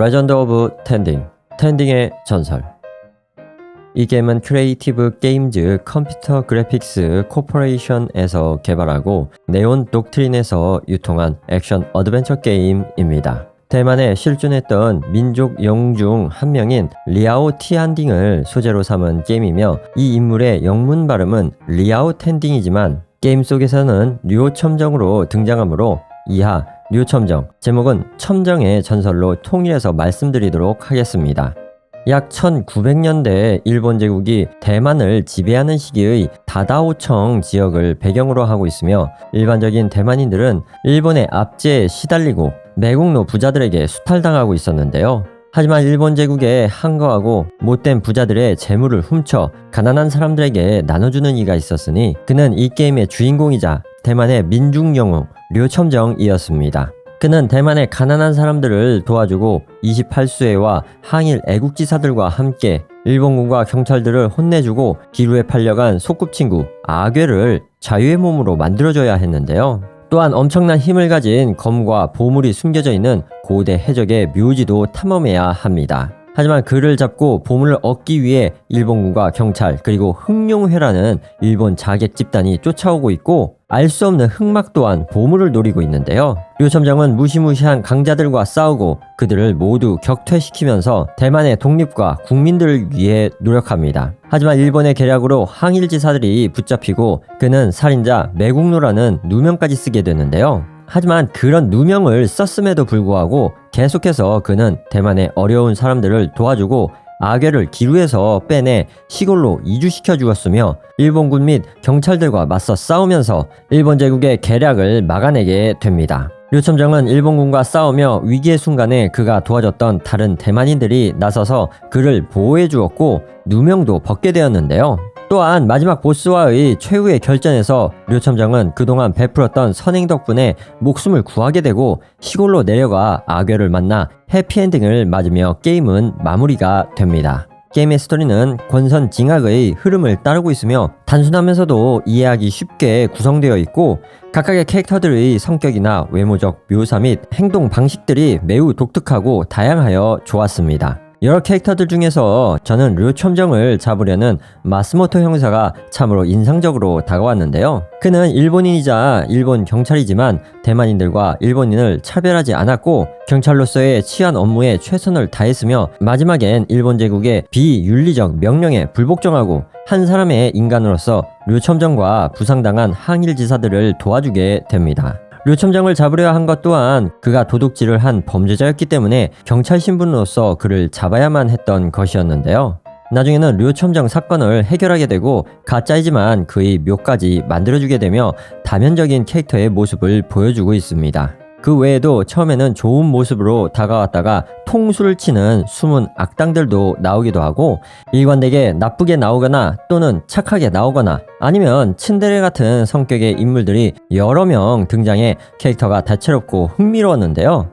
레전드 오브 텐딩, 텐딩의 전설. 이 게임은 크리에이티브 게임즈 컴퓨터 그래픽스 코퍼레이션에서 개발하고 네온 독트린에서 유통한 액션 어드벤처 게임입니다. 대만에 실존했던 민족 영웅 중 한 명인 리아오 티안딩을 소재로 삼은 게임이며 이 인물의 영문 발음은 리아오 텐딩이지만 게임 속에서는 류오 첨정으로 등장하므로 이하 류 첨정 제목은 첨정의 전설로 통일해서 말씀드리도록 하겠습니다. 약 1900년대 일본 제국이 대만을 지배하는 시기의 다다오청 지역을 배경으로 하고 있으며 일반적인 대만인들은 일본의 압제에 시달리고 매국노 부자들에게 수탈당하고 있었는데요. 하지만 일본 제국에 항거하고 못된 부자들의 재물을 훔쳐 가난한 사람들에게 나눠주는 이가 있었으니 그는 이 게임의 주인공이자 대만의 민중 영웅 류첨정이었습니다. 그는 대만의 가난한 사람들을 도와주고 28수에와 항일 애국지사들과 함께 일본군과 경찰들을 혼내주고 기루에 팔려간 소꿉친구 아괴를 자유의 몸으로 만들어줘야 했는데요. 또한 엄청난 힘을 가진 검과 보물이 숨겨져 있는 고대 해적의 묘지도 탐험해야 합니다. 하지만 그를 잡고 보물을 얻기 위해 일본군과 경찰 그리고 흑룡회라는 일본 자객 집단이 쫓아오고 있고 알 수 없는 흑막 또한 보물을 노리고 있는데요. 류첨장은 무시무시한 강자들과 싸우고 그들을 모두 격퇴시키면서 대만의 독립과 국민들을 위해 노력합니다. 하지만 일본의 계략으로 항일지사들이 붙잡히고 그는 살인자 매국노라는 누명까지 쓰게 되는데요. 하지만 그런 누명을 썼음에도 불구하고 계속해서 그는 대만의 어려운 사람들을 도와주고 아괴를 기루에서 빼내 시골로 이주시켜 주었으며 일본군 및 경찰들과 맞서 싸우면서 일본 제국의 계략을 막아내게 됩니다. 류첨정은 일본군과 싸우며 위기의 순간에 그가 도와줬던 다른 대만인들이 나서서 그를 보호해 주었고 누명도 벗게 되었는데요. 또한 마지막 보스와의 최후의 결전에서 류첨정은 그동안 베풀었던 선행 덕분에 목숨을 구하게 되고 시골로 내려가 아괴를 만나 해피엔딩을 맞으며 게임은 마무리가 됩니다. 게임의 스토리는 권선 징악의 흐름을 따르고 있으며 단순하면서도 이해하기 쉽게 구성되어 있고 각각의 캐릭터들의 성격이나 외모적 묘사 및 행동 방식들이 매우 독특하고 다양하여 좋았습니다. 여러 캐릭터들 중에서 저는 류첨정을 잡으려는 마스모토 형사가 참으로 인상적으로 다가왔는데요. 그는 일본인이자 일본 경찰이지만 대만인들과 일본인을 차별하지 않았고 경찰로서의 치안 업무에 최선을 다했으며 마지막엔 일본 제국의 비윤리적 명령에 불복종하고 한 사람의 인간으로서 류첨정과 부상당한 항일지사들을 도와주게 됩니다. 류첨장을 잡으려 한 것 또한 그가 도둑질을 한 범죄자였기 때문에 경찰 신분으로서 그를 잡아야만 했던 것이었는데요. 나중에는 류첨장 사건을 해결하게 되고 가짜이지만 그의 묘까지 만들어주게 되며 다면적인 캐릭터의 모습을 보여주고 있습니다. 그 외에도 처음에는 좋은 모습으로 다가왔다가 통수를 치는 숨은 악당들도 나오기도 하고 일관되게 나쁘게 나오거나 또는 착하게 나오거나 아니면 츤데레 같은 성격의 인물들이 여러 명 등장해 캐릭터가 다채롭고 흥미로웠는데요.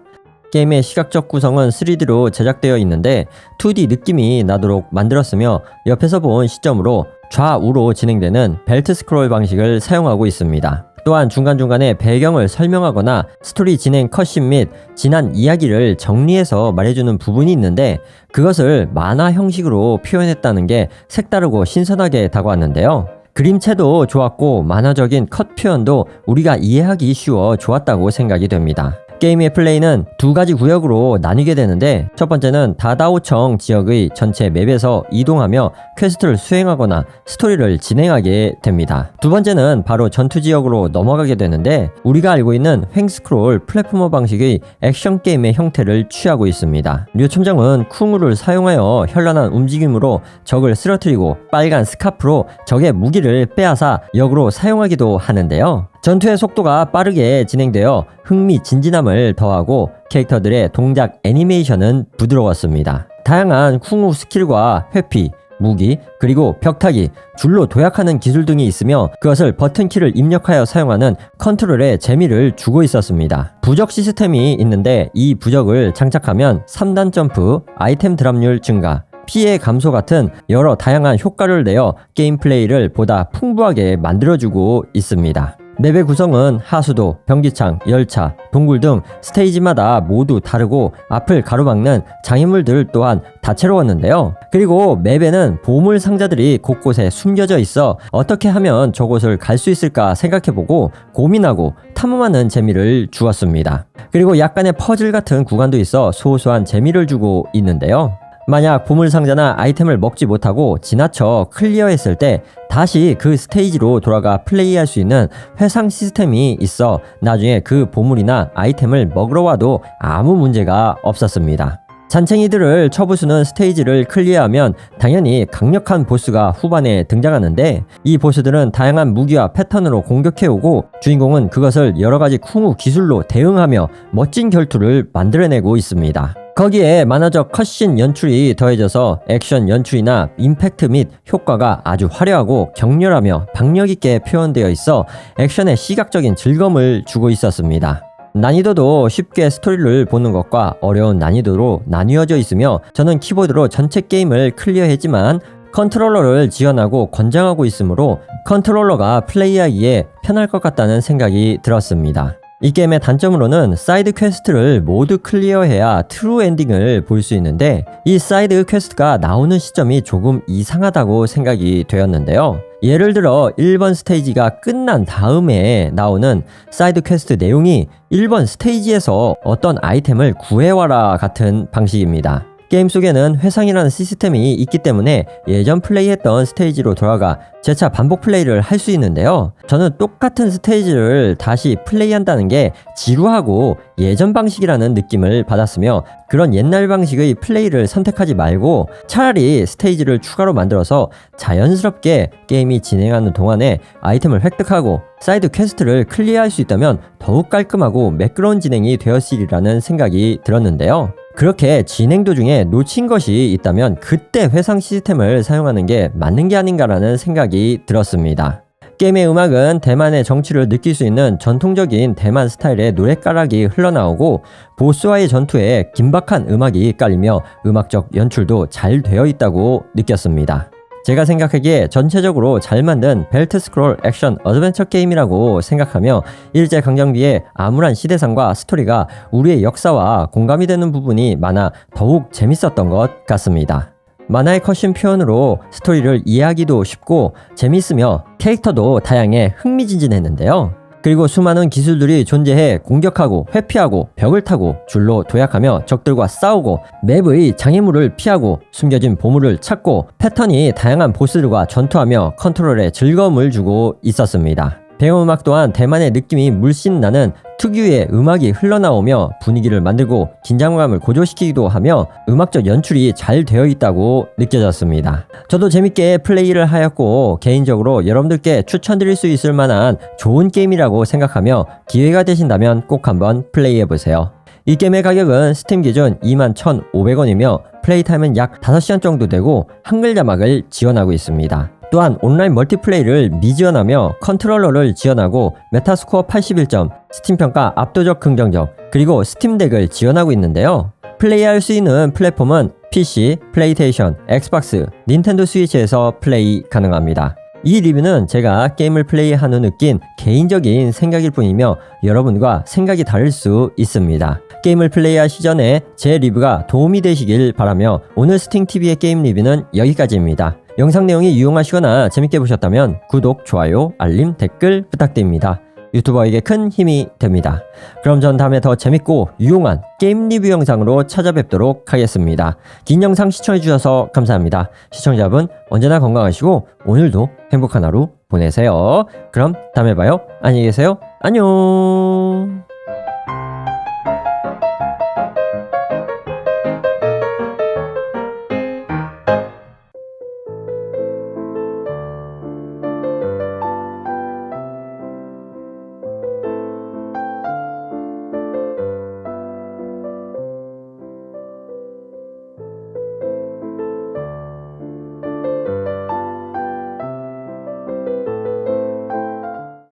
게임의 시각적 구성은 3D로 제작되어 있는데 2D 느낌이 나도록 만들었으며 옆에서 본 시점으로 좌우로 진행되는 벨트 스크롤 방식을 사용하고 있습니다. 또한 중간중간에 배경을 설명하거나 스토리 진행 컷신 및 지난 이야기를 정리해서 말해주는 부분이 있는데 그것을 만화 형식으로 표현했다는 게 색다르고 신선하게 다가왔는데요. 그림체도 좋았고 만화적인 컷 표현도 우리가 이해하기 쉬워 좋았다고 생각이 됩니다. 게임의 플레이는 두 가지 구역으로 나뉘게 되는데 첫 번째는 다다오청 지역의 전체 맵에서 이동하며 퀘스트를 수행하거나 스토리를 진행하게 됩니다. 두 번째는 바로 전투 지역으로 넘어가게 되는데 우리가 알고 있는 횡스크롤 플랫포머 방식의 액션 게임의 형태를 취하고 있습니다. 류 첨장은 쿵우를 사용하여 현란한 움직임으로 적을 쓰러뜨리고 빨간 스카프로 적의 무기를 빼앗아 역으로 사용하기도 하는데요. 전투의 속도가 빠르게 진행되어 흥미진진함을 더하고 캐릭터들의 동작 애니메이션은 부드러웠습니다. 다양한 쿵우 스킬과 회피, 무기, 그리고 벽타기, 줄로 도약하는 기술 등이 있으며 그것을 버튼키를 입력하여 사용하는 컨트롤에 재미를 주고 있었습니다. 부적 시스템이 있는데 이 부적을 장착하면 3단 점프, 아이템 드랍률 증가, 피해 감소 같은 여러 다양한 효과를 내어 게임 플레이를 보다 풍부하게 만들어주고 있습니다. 맵의 구성은 하수도, 변기창, 열차, 동굴 등 스테이지마다 모두 다르고 앞을 가로막는 장애물들 또한 다채로웠는데요. 그리고 맵에는 보물 상자들이 곳곳에 숨겨져 있어 어떻게 하면 저곳을 갈 수 있을까 생각해보고 고민하고 탐험하는 재미를 주었습니다. 그리고 약간의 퍼즐 같은 구간도 있어 소소한 재미를 주고 있는데요. 만약 보물 상자나 아이템을 먹지 못하고 지나쳐 클리어했을 때 다시 그 스테이지로 돌아가 플레이할 수 있는 회상 시스템이 있어 나중에 그 보물이나 아이템을 먹으러 와도 아무 문제가 없었습니다. 잔챙이들을 쳐부수는 스테이지를 클리어하면 당연히 강력한 보스가 후반에 등장하는데 이 보스들은 다양한 무기와 패턴으로 공격해오고 주인공은 그것을 여러가지 쿵우 기술로 대응하며 멋진 결투를 만들어내고 있습니다. 거기에 만화적 컷신 연출이 더해져서 액션 연출이나 임팩트 및 효과가 아주 화려하고 격렬하며 박력있게 표현되어 있어 액션의 시각적인 즐거움을 주고 있었습니다. 난이도도 쉽게 스토리를 보는 것과 어려운 난이도로 나뉘어져 있으며 저는 키보드로 전체 게임을 클리어했지만 컨트롤러를 지원하고 권장하고 있으므로 컨트롤러가 플레이하기에 편할 것 같다는 생각이 들었습니다. 이 게임의 단점으로는 사이드 퀘스트를 모두 클리어해야 트루 엔딩을 볼 수 있는데 이 사이드 퀘스트가 나오는 시점이 조금 이상하다고 생각이 되었는데요. 예를 들어 1번 스테이지가 끝난 다음에 나오는 사이드 퀘스트 내용이 1번 스테이지에서 어떤 아이템을 구해와라 같은 방식입니다. 게임 속에는 회상이라는 시스템이 있기 때문에 예전 플레이했던 스테이지로 돌아가 재차 반복 플레이를 할 수 있는데요. 저는 똑같은 스테이지를 다시 플레이한다는 게 지루하고 예전 방식이라는 느낌을 받았으며 그런 옛날 방식의 플레이를 선택하지 말고 차라리 스테이지를 추가로 만들어서 자연스럽게 게임이 진행하는 동안에 아이템을 획득하고 사이드 퀘스트를 클리어할 수 있다면 더욱 깔끔하고 매끄러운 진행이 되었으리라는 생각이 들었는데요. 그렇게 진행 도중에 놓친 것이 있다면 그때 회상 시스템을 사용하는 게 맞는 게 아닌가라는 생각이 들었습니다. 게임의 음악은 대만의 정치를 느낄 수 있는 전통적인 대만 스타일의 노랫가락이 흘러나오고 보스와의 전투에 긴박한 음악이 깔리며 음악적 연출도 잘 되어 있다고 느꼈습니다. 제가 생각하기에 전체적으로 잘 만든 벨트 스크롤 액션 어드벤처 게임이라고 생각하며 일제 강점기의 암울한 시대상과 스토리가 우리의 역사와 공감이 되는 부분이 많아 더욱 재밌었던 것 같습니다. 만화의 컷신 표현으로 스토리를 이해하기도 쉽고 재밌으며 캐릭터도 다양해 흥미진진했는데요. 그리고 수많은 기술들이 존재해 공격하고 회피하고 벽을 타고 줄로 도약하며 적들과 싸우고 맵의 장애물을 피하고 숨겨진 보물을 찾고 패턴이 다양한 보스들과 전투하며 컨트롤에 즐거움을 주고 있었습니다. 배경음악 또한 대만의 느낌이 물씬 나는 특유의 음악이 흘러나오며 분위기를 만들고 긴장감을 고조시키기도 하며 음악적 연출이 잘 되어 있다고 느껴졌습니다. 저도 재밌게 플레이를 하였고 개인적으로 여러분들께 추천드릴 수 있을 만한 좋은 게임이라고 생각하며 기회가 되신다면 꼭 한번 플레이해보세요. 이 게임의 가격은 스팀 기준 21,500원이며 플레이 타임은 약 5시간 정도 되고 한글 자막을 지원하고 있습니다. 또한 온라인 멀티플레이를 미지원하며 컨트롤러를 지원하고 메타스코어 81점, 스팀 평가 압도적 긍정적, 그리고 스팀덱을 지원하고 있는데요. 플레이할 수 있는 플랫폼은 PC, 플레이테이션, 엑스박스, 닌텐도 스위치에서 플레이 가능합니다. 이 리뷰는 제가 게임을 플레이한 후 느낀 개인적인 생각일 뿐이며 여러분과 생각이 다를 수 있습니다. 게임을 플레이하시 전에 제 리뷰가 도움이 되시길 바라며 오늘 스팅TV의 게임 리뷰는 여기까지입니다. 영상 내용이 유용하시거나 재밌게 보셨다면 구독, 좋아요, 알림, 댓글 부탁드립니다. 유튜버에게 큰 힘이 됩니다. 그럼 전 다음에 더 재밌고 유용한 게임 리뷰 영상으로 찾아뵙도록 하겠습니다. 긴 영상 시청해주셔서 감사합니다. 시청자분 언제나 건강하시고 오늘도 행복한 하루 보내세요. 그럼 다음에 봐요. 안녕히 계세요. 안녕.